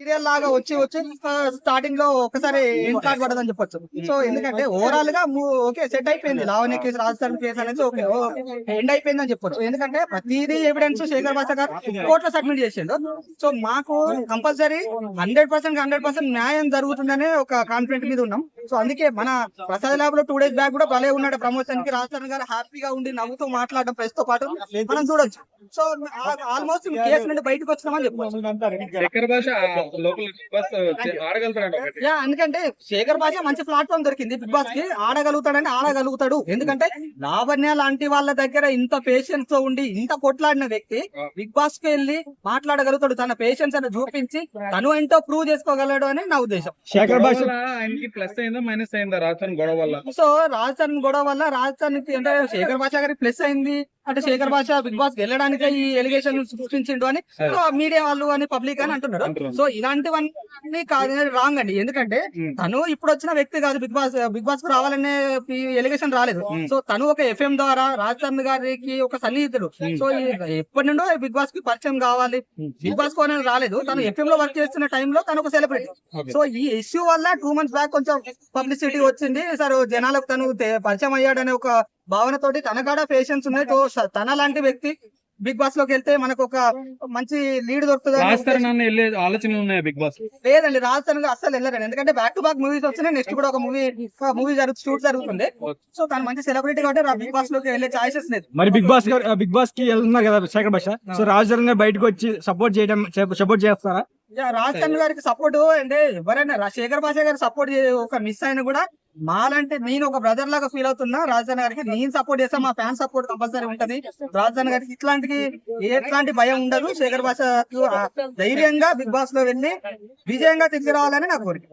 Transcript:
Serial లాగా వచ్చి వచ్చి స్టార్టింగ్లో ఒకసారి ఎండ్ కార్డ్ పడదని చెప్పొచ్చు. సో ఎందుకంటే ఓవరాల్గా ఓకే సెట్ అయిపోయింది. లావణ్య కేసు రాజస్థాన్ కేసు అనేది ఓకే. ఎండ్ అయిపోయింది అని చెప్పొచ్చు. ఎందుకంటే ప్రతిదీ ఎవిడెన్స్ శేఖర్ భాష గారు కోర్టులో సబ్మిట్ చేసిండు. సో మాకు compulsory hundred percent hundred percent న్యాయం జరుగుతుందనే ఒక కాన్ఫిడెంట్ మీద ఉన్నాం. సో అందుకే మన ప్రసాద్ ల్యాబ్లో టూ డేస్ బ్యాక్ కూడా భలే ఉన్నాడు ప్రమోషన్కి. రాజస్థాన్ గారు హ్యాపీగా ఉండి నవ్వుతూ మాట్లాడడం ప్రెస్తో పాటు మనం చూడొచ్చు. సో ఆల్మోస్ట్ కేసు నుండి బయటకు వచ్చినామని యా ఎందుకంటే శేఖర్ భాష మంచి ప్లాట్ఫామ్ దొరికింది బిగ్ బాస్కి. ఆడగలుగుతాడంటే ఆడగలుగుతాడు. ఎందుకంటే లావణ్య లాంటి వాళ్ళ దగ్గర ఇంత పేషెన్స్తో ఉండి ఇంత కొట్లాడిన వ్యక్తి బిగ్ బాస్కి వెళ్ళి మాట్లాడగలుగుతాడు. తన పేషెన్స్ అని చూపించి తను ఏంటో ప్రూవ్ చేసుకోగలడు అని నా ఉద్దేశం. శేఖర్ భాష ప్లస్ అయిందా మైనస్ అయిందా రాజస్థాన్ గొడవ వల్ల? సో రాజస్థాన్ గొడవ వల్ల రాజస్థాన్ అంటే శేఖర్ భాష గారి ప్లస్ అయింది. అంటే శేఖర్ భాష బిగ్ బాస్ వెళ్ళడానికి ఈ ఎలిగేషన్ సృష్టించిండు అని మీడియా వాళ్ళు అని పబ్లిక్ అని అంటున్నారు. సో ఇలాంటివన్నీ కాదు రాంగ్ అండి. ఎందుకంటే ఉమ్. తను ఇప్పుడు వచ్చిన వ్యక్తి కాదు బిగ్ బాస్ బిగ్ బాస్కు రావాలనే ఎలిగేషన్ రాలేదు. ఉమ్. సో తను ఒక ఎఫ్ఎం ద్వారా రాజస్థాన్ గారికి ఒక సన్నిహితుడు. ఉమ్. సో ఎప్పటి నుండో బిగ్ బాస్కి పరిచయం కావాలి. బిగ్ బాస్ కోనే రాలేదు. తను ఎఫ్ఎం లో వర్క్ చేస్తున్న టైంలో తను ఒక సెలబ్రిటీ. సో ఈ ఇష్యూ వల్ల టూ మంత్స్ బ్యాక్ కొంచెం పబ్లిసిటీ వచ్చింది. సార్ జనాలకు తను పరిచయం అయ్యాడనే ఒక భావనతోటి తన కాడ పేషెన్స్ ఉన్నాయి తన లాంటి వ్యక్తి బిగ్ బాస్లోకి వెళ్తే మనకు ఒక మంచి లీడ్ దొరుకుతుంది ఆలోచనలు ఉన్నాయి బిగ్ బాస్? లేదండి రాజస్థాన్ అస్సలు వెళ్ళరండి ఎందుకంటే బ్యాక్ టు బ్యాక్ మూవీస్ వచ్చినాయి. నెక్స్ట్ కూడా ఒక మూవీ మూవీ జరుగు షూట్ జరుగుతుంది. సో తను మంచి సెలబ్రిటీ కాబట్టి బిగ్ బాస్లోకి వెళ్ళే ఛాయిసెస్ లేదు. మరి బిగ్ బాస్ గారు బిగ్ బాస్కి వెళ్తున్నారు కదా శేఖర్ భాష సో రాజధాని గారు బయటకు వచ్చి సపోర్ట్ చేయడం సపోర్ట్ చేస్తారా? రాజస్థాన్ గారికి సపోర్ట్ అంటే ఎవరైనా శేఖర్ భాష గారు సపోర్ట్ ఒక మిస్ అయినా కూడా మాలంటే నేను ఒక బ్రదర్ లాగా ఫీల్ అవుతున్నా. రాజధాని గారికి నేను సపోర్ట్ చేస్తా మా ఫ్యాన్ సపోర్ట్ కంపల్సరీ ఉంటది. రాజధాని గారికి ఇట్లాంటి ఎట్లాంటి భయం ఉండదు. శేఖర్ భాష ధైర్యంగా బిగ్ బాస్లో వెళ్ళి విజయంగా తీసుకురావాలని నా కోరిక.